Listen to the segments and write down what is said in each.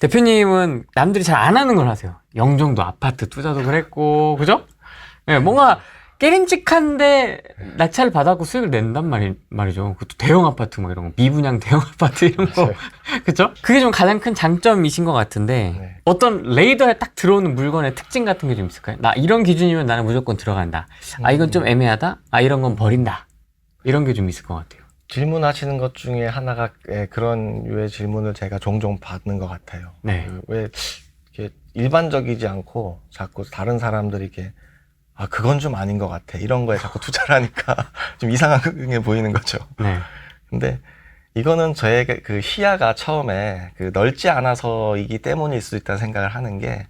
대표님은 남들이 잘 안 하는 걸 하세요. 영종도 아파트 투자도 그랬고, 그죠? 예, 뭔가 깨림직한데 낙찰 받았고 수익을 낸단 말이, 말이죠. 그것도 대형 아파트 뭐 이런 거, 미분양 대형 아파트 이런 거. 맞아요. 그죠? 그게 좀 가장 큰 장점이신 것 같은데, 네. 어떤 레이더에 딱 들어오는 물건의 특징 같은 게 좀 있을까요? 나 이런 기준이면 나는 무조건 들어간다. 아, 이건 좀 애매하다? 아, 이런 건 버린다. 이런 게 좀 있을 것 같아요. 질문하시는 것 중에 하나가 예, 그런 유의 질문을 제가 종종 받는 것 같아요. 네. 그 왜 이렇게 일반적이지 않고 자꾸 다른 사람들이 이렇게 아 그건 좀 아닌 것 같아 이런 거에 자꾸 투자를 하니까 좀 이상하게 보이는 거죠. 네. 근데 이거는 저의 그 시야가 처음에 그 넓지 않아서이기 때문일 수 있다는 생각을 하는 게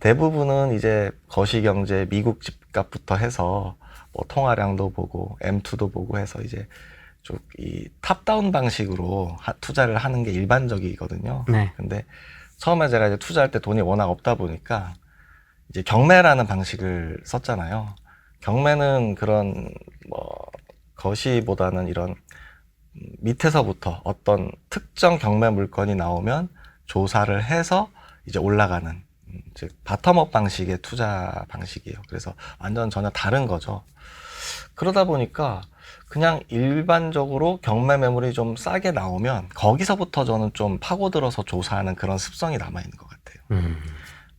대부분은 이제 거시경제 미국 집값부터 해서 뭐 통화량도 보고 M2도 보고 해서 이제 좀이 탑다운 방식으로 하- 투자를 하는 게 일반적이거든요. 네. 근데 처음에 제가 이제 투자할 때 돈이 워낙 없다 보니까 이제 경매라는 방식을 썼잖아요. 경매는 그런 뭐 거시보다는 이런 음, 밑에서부터 어떤 특정 경매 물건이 나오면 조사를 해서 이제 올라가는 음, 즉 바텀업 방식의 투자 방식이에요. 그래서 완전 전혀 다른 거죠. 그러다 보니까 그냥 일반적으로 경매 매물이 좀 싸게 나오면 거기서부터 저는 좀 파고들어서 조사하는 그런 습성이 남아 있는 것 같아요. 음.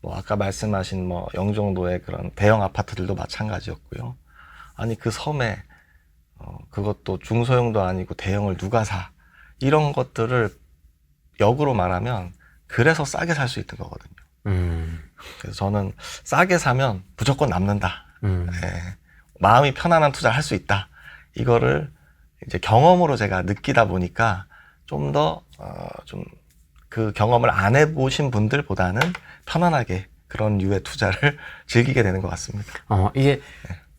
뭐 아까 말씀하신 뭐 영종도의 그런 대형 아파트들도 마찬가지였고요. 아니 그 섬에 어 그것도 중소형도 아니고 대형을 누가 사 이런 것들을 역으로 말하면 그래서 싸게 살 수 있는 거거든요. 음. 그래서 저는 싸게 사면 무조건 남는다. 음. 예. 마음이 편안한 투자를 할 수 있다. 이거를 이제 경험으로 제가 느끼다 보니까 좀 더, 어, 좀, 그 경험을 안 해보신 분들보다는 편안하게 그런 류의 투자를 즐기게 되는 것 같습니다. 어, 이게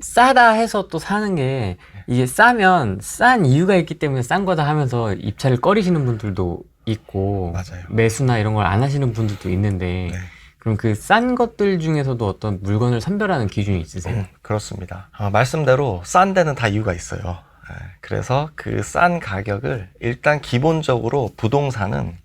싸다 해서 또 사는 게 이게 싸면 싼 이유가 있기 때문에 싼 거다 하면서 입찰을 꺼리시는 분들도 있고 맞아요. 매수나 이런 걸 안 하시는 분들도 있는데 네. 그럼 그 싼 것들 중에서도 어떤 물건을 선별하는 기준이 있으세요? 음, 그렇습니다. 어, 말씀대로 싼 데는 다 이유가 있어요. 예, 그래서 그 싼 가격을 일단 기본적으로 부동산은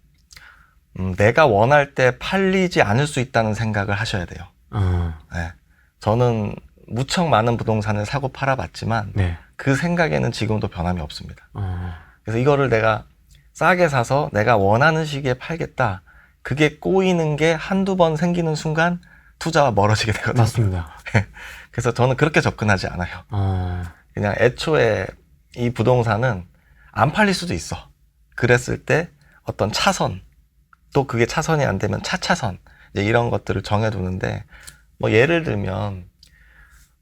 음, 내가 원할 때 팔리지 않을 수 있다는 생각을 하셔야 돼요. 어, 네. 저는 무척 많은 부동산을 사고 팔아봤지만 네. 그 생각에는 지금도 변함이 없습니다. 어, 그래서 이거를 내가 싸게 사서 내가 원하는 시기에 팔겠다. 그게 꼬이는 게 한두 번 생기는 순간 투자와 멀어지게 되거든요. 맞습니다. 그래서 저는 그렇게 접근하지 않아요. 어, 그냥 애초에 이 부동산은 안 팔릴 수도 있어. 그랬을 때 어떤 차선, 또 그게 차선이 안 되면 차차선, 이제 이런 것들을 정해두는데, 뭐 예를 들면,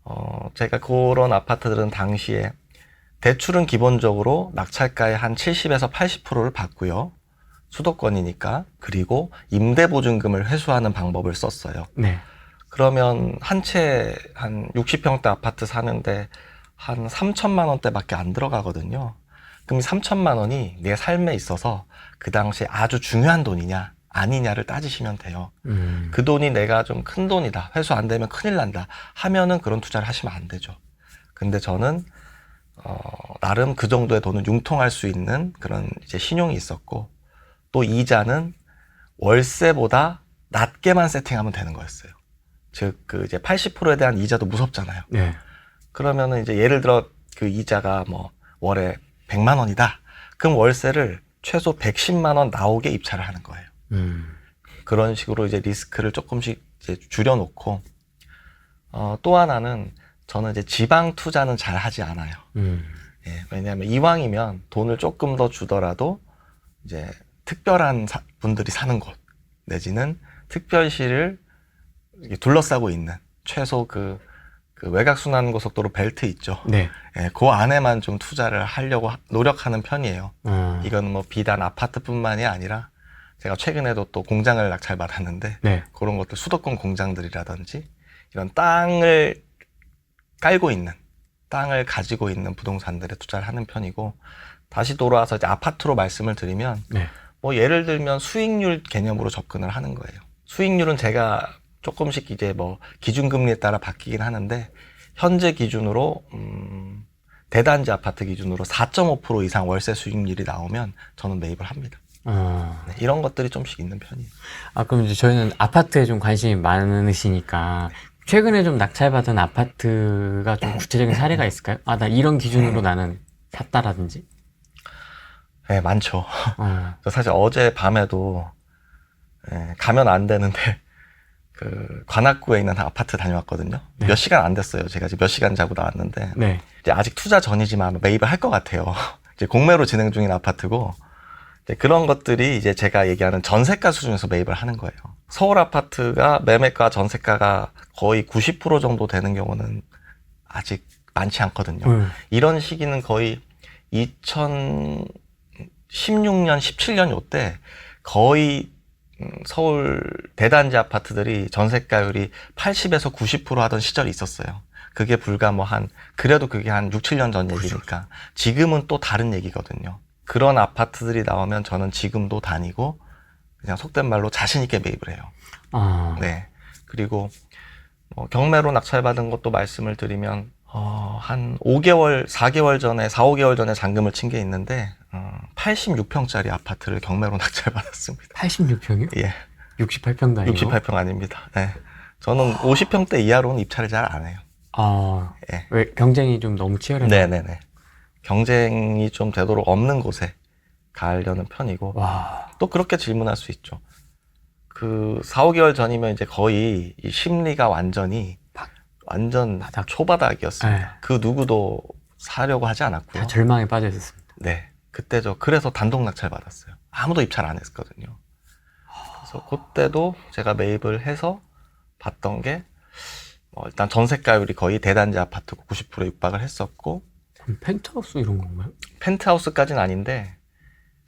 어, 제가 그런 아파트들은 당시에 대출은 기본적으로 낙찰가의 한 70에서 80%를 받고요. 수도권이니까. 그리고 임대 보증금을 회수하는 방법을 썼어요. 네. 그러면 한 채 한 60평대 아파트 사는데 한 3천만 원대밖에 안 들어가거든요. 그럼 이 3천만 원이 내 삶에 있어서 그 당시에 아주 중요한 돈이냐 아니냐를 따지시면 돼요. 음, 그 돈이 내가 좀 큰 돈이다. 회수 안 되면 큰일 난다. 하면은 그런 투자를 하시면 안 되죠. 근데 저는 어, 나름 그 정도의 돈을 융통할 수 있는 그런 이제 신용이 있었고 또 이자는 월세보다 낮게만 세팅하면 되는 거였어요. 즉 그 이제 80%에 대한 이자도 무섭잖아요. 네. 그러면은 이제 예를 들어 그 이자가 뭐 월에 100만 원이다. 그럼 월세를 최소 110만 원 나오게 입찰을 하는 거예요. 음, 그런 식으로 이제 리스크를 조금씩 이제 줄여놓고 어, 또 하나는 저는 이제 지방 투자는 잘 하지 않아요. 음, 예, 왜냐하면 이왕이면 돈을 조금 더 주더라도 이제 특별한 사- 분들이 사는 곳 내지는 특별시를 둘러싸고 있는 최소 그, 그 외곽순환 고속도로 벨트 있죠. 네. 예, 그 안에만 좀 투자를 하려고 하- 노력하는 편이에요. 어, 이거는 뭐 비단 아파트뿐만이 아니라 제가 최근에도 또 공장을 낙찰 받았는데 네. 그런 것들 수도권 공장들이라든지 이런 땅을 깔고 있는 땅을 가지고 있는 부동산들에 투자를 하는 편이고 다시 돌아와서 이제 아파트로 말씀을 드리면 네. 뭐 예를 들면 수익률 개념으로 접근을 하는 거예요. 수익률은 제가 조금씩 이제 뭐 기준금리에 따라 바뀌긴 하는데 현재 기준으로 음 대단지 아파트 기준으로 4.5% 이상 월세 수익률이 나오면 저는 매입을 합니다. 어. 네, 이런 것들이 좀씩 있는 편이에요. 아, 그럼 이제 저희는 아파트에 좀 관심이 많으시니까 최근에 좀 낙찰받은 아파트가 좀 구체적인 사례가 있을까요? 아, 나 이런 기준으로 나는 샀다라든지. 네, 많죠. 어. 저 사실 어제 밤에도 예, 가면 안 되는데 그 관악구에 있는 아파트 다녀왔거든요. 네. 몇 시간 안 됐어요. 제가 이제 몇 시간 자고 나왔는데 네. 이제 아직 투자 전이지만 매입을 할 것 같아요. 이제 공매로 진행 중인 아파트고 이제 그런 것들이 이제 제가 얘기하는 전세가 수준에서 매입을 하는 거예요. 서울 아파트가 매매가 전세가가 거의 90% 정도 되는 경우는 아직 많지 않거든요. 음. 이런 시기는 거의 2016년, 17년 요때 거의 음, 서울 대단지 아파트들이 전세가율이 80에서 90% 하던 시절이 있었어요. 그게 불과 뭐 한, 그래도 그게 한 6, 7년 전 얘기니까. 지금은 또 다른 얘기거든요. 그런 아파트들이 나오면 저는 지금도 다니고, 그냥 속된 말로 자신있게 매입을 해요. 어. 네. 그리고 뭐 경매로 낙찰받은 것도 말씀을 드리면 어, 한 5개월, 4개월 전에, 4, 5개월 전에 잔금을 친 게 있는데 어, 86평짜리 아파트를 경매로 낙찰받았습니다. 86평이요? 예. 68평도 아니고. 68평 아닙니다. 네. 저는 50평대 이하로는 입찰을 잘 안 해요. 아, 예. 왜 경쟁이 좀 너무 치열해서. 네네네. 경쟁이 좀 되도록 없는 곳에 가려는 편이고 와. 또 그렇게 질문할 수 있죠. 그 4, 5개월 전이면 이제 거의 이 심리가 완전히 바- 완전 바닥. 초바닥이었습니다. 네. 그 누구도 사려고 하지 않았고요. 다 절망에 빠져 있었습니다. 네. 그때 저 그래서 단독 낙찰 받았어요. 아무도 입찰 안 했거든요. 그래서 그때도 제가 매입을 해서 봤던 게 어, 일단 전세가율이 거의 대단지 아파트고 90% 육박을 했었고 그럼 펜트하우스 이런 건가요? 펜트하우스까지는 아닌데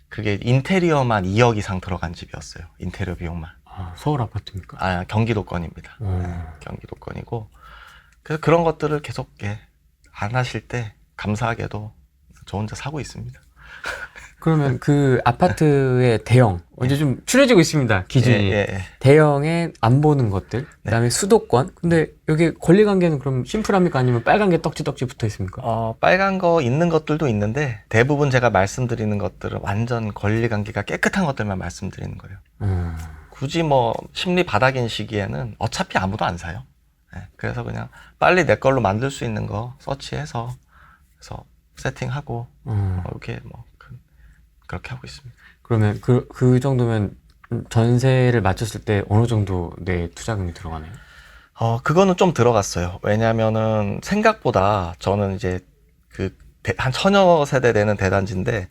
그게 인테리어만 2억 이상 들어간 집이었어요. 인테리어 비용만. 아, 서울 아파트입니까? 아, 경기도권입니다. 어. 경기도권이고. 그래서 그런 것들을 계속 예, 안 하실 때 감사하게도 저 혼자 사고 있습니다. 그러면 그 아파트의 대형 이제 좀 추려지고 있습니다 기준이 예, 예, 예. 대형에 안 보는 것들 그다음에 수도권 근데 여기 권리 관계는 그럼 심플합니까 아니면 빨간 게 떡지떡지 붙어 있습니까? 어, 빨간 거 있는 것들도 있는데 대부분 제가 말씀드리는 것들은 완전 권리 관계가 깨끗한 것들만 말씀드리는 거예요. 음. 굳이 뭐 심리 바닥인 시기에는 어차피 아무도 안 사요. 예, 그래서 그냥 빨리 내 걸로 만들 수 있는 거 서치해서 그래서 세팅하고 음. 어, 이렇게 뭐 그, 그렇게 하고 있습니다. 그러면 그, 그 정도면 전세를 맞췄을 때 어느 정도 내 투자금이 들어가나요? 어, 그거는 좀 들어갔어요. 왜냐면은 생각보다 저는 이제 그 한 천여 세대 되는 대단지인데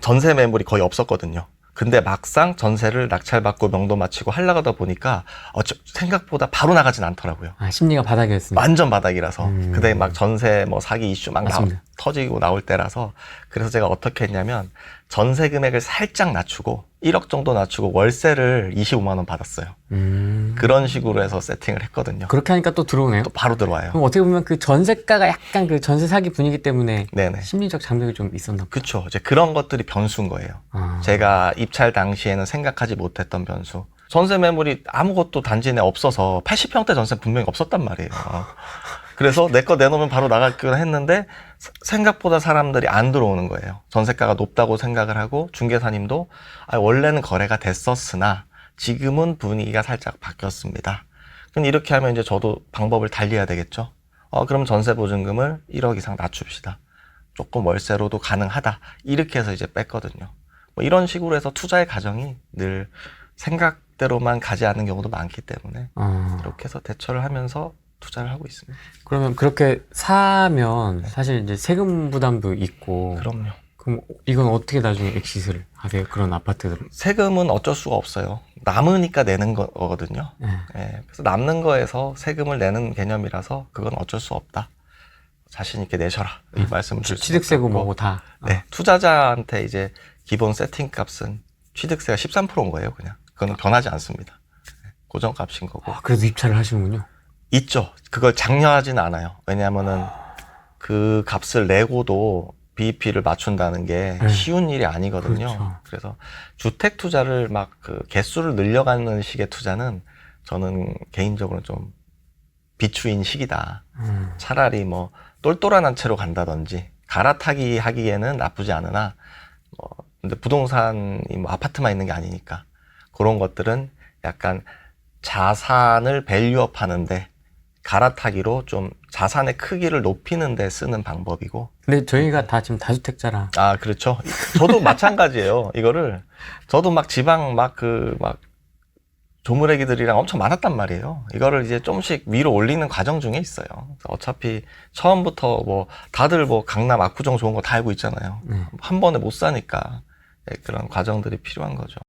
전세 매물이 거의 없었거든요. 근데 막상 전세를 낙찰받고 명도 마치고 하려다 보니까 어쩌, 생각보다 바로 나가진 않더라고요. 아 심리가 바닥이었으니까 완전 바닥이라서. 음. 그때 막 전세 뭐 사기 이슈 막 나, 맞습니다. 터지고 나올 때라서 그래서 제가 어떻게 했냐면 전세 금액을 살짝 낮추고 1억 정도 낮추고 월세를 25만 원 받았어요. 음. 그런 식으로 해서 세팅을 했거든요. 그렇게 하니까 또 들어오네요 또 바로 들어와요. 그럼 어떻게 보면 그 전세가가 약간 그 전세 사기 분위기 때문에 네네. 심리적 장벽이 좀 있었나 보다 그쵸. 이제 그런 것들이 변수인 거예요. 아. 제가 입찰 당시에는 생각하지 못했던 변수. 전세 매물이 아무것도 단지 내 없어서 80평대 전세 분명히 없었단 말이에요. 그래서 내 거 내놓으면 바로 나갈기로 했는데 사- 생각보다 사람들이 안 들어오는 거예요. 전세가가 높다고 생각을 하고 중개사님도 아, 원래는 거래가 됐었으나 지금은 분위기가 살짝 바뀌었습니다. 그럼 이렇게 하면 이제 저도 방법을 달리해야 되겠죠. 어, 그럼 전세 보증금을 1억 이상 낮춥시다. 조금 월세로도 가능하다. 이렇게 해서 이제 뺐거든요. 뭐 이런 식으로 해서 투자의 과정이 늘 생각대로만 가지 않는 경우도 많기 때문에 아. 이렇게 해서 대처를 하면서 투자를 하고 있습니다. 그러면 그렇게 사면 사실 이제 세금 부담도 있고 그럼요. 그럼 이건 어떻게 나중에 엑시스를 하세요? 그런 아파트들은? 세금은 어쩔 수가 없어요. 남으니까 내는 거- 거거든요. 네. 예, 그래서 남는 거에서 세금을 내는 개념이라서 그건 어쩔 수 없다. 자신 있게 내셔라. 이 말씀을 드릴 수밖에 취득세고. 뭐고 다. 네, 투자자한테 이제 기본 세팅 값은 취득세가 13%인 거예요, 그냥. 그거는 변하지 않습니다. 네, 고정 값인 거고. 아, 그래도 입찰을 하시는군요. 있죠. 그걸 장려하지는 않아요. 왜냐하면은 그 값을 내고도 BEP를 맞춘다는 게 네. 쉬운 일이 아니거든요. 그렇죠. 그래서 주택 투자를 막 그 개수를 늘려가는 식의 투자는 저는 개인적으로 좀 비추인 식이다. 음. 차라리 뭐 똘똘한 한 채로 간다든지 갈아타기 하기에는 나쁘지 않으나 뭐 근데 부동산이 뭐 아파트만 있는 게 아니니까 그런 것들은 약간 자산을 밸류업 하는데 갈아타기로 좀 자산의 크기를 높이는 데 쓰는 방법이고. 근데 저희가 다 지금 다주택자라. 아 그렇죠. 저도 마찬가지예요. 이거를. 저도 막 지방 막 그 막 조물애기들이랑 엄청 많았단 말이에요. 이거를 이제 조금씩 위로 올리는 과정 중에 있어요. 어차피 처음부터 뭐 다들 뭐 강남 압구정 좋은 거 다 알고 있잖아요. 네. 한 번에 못 사니까 네, 그런 과정들이 필요한 거죠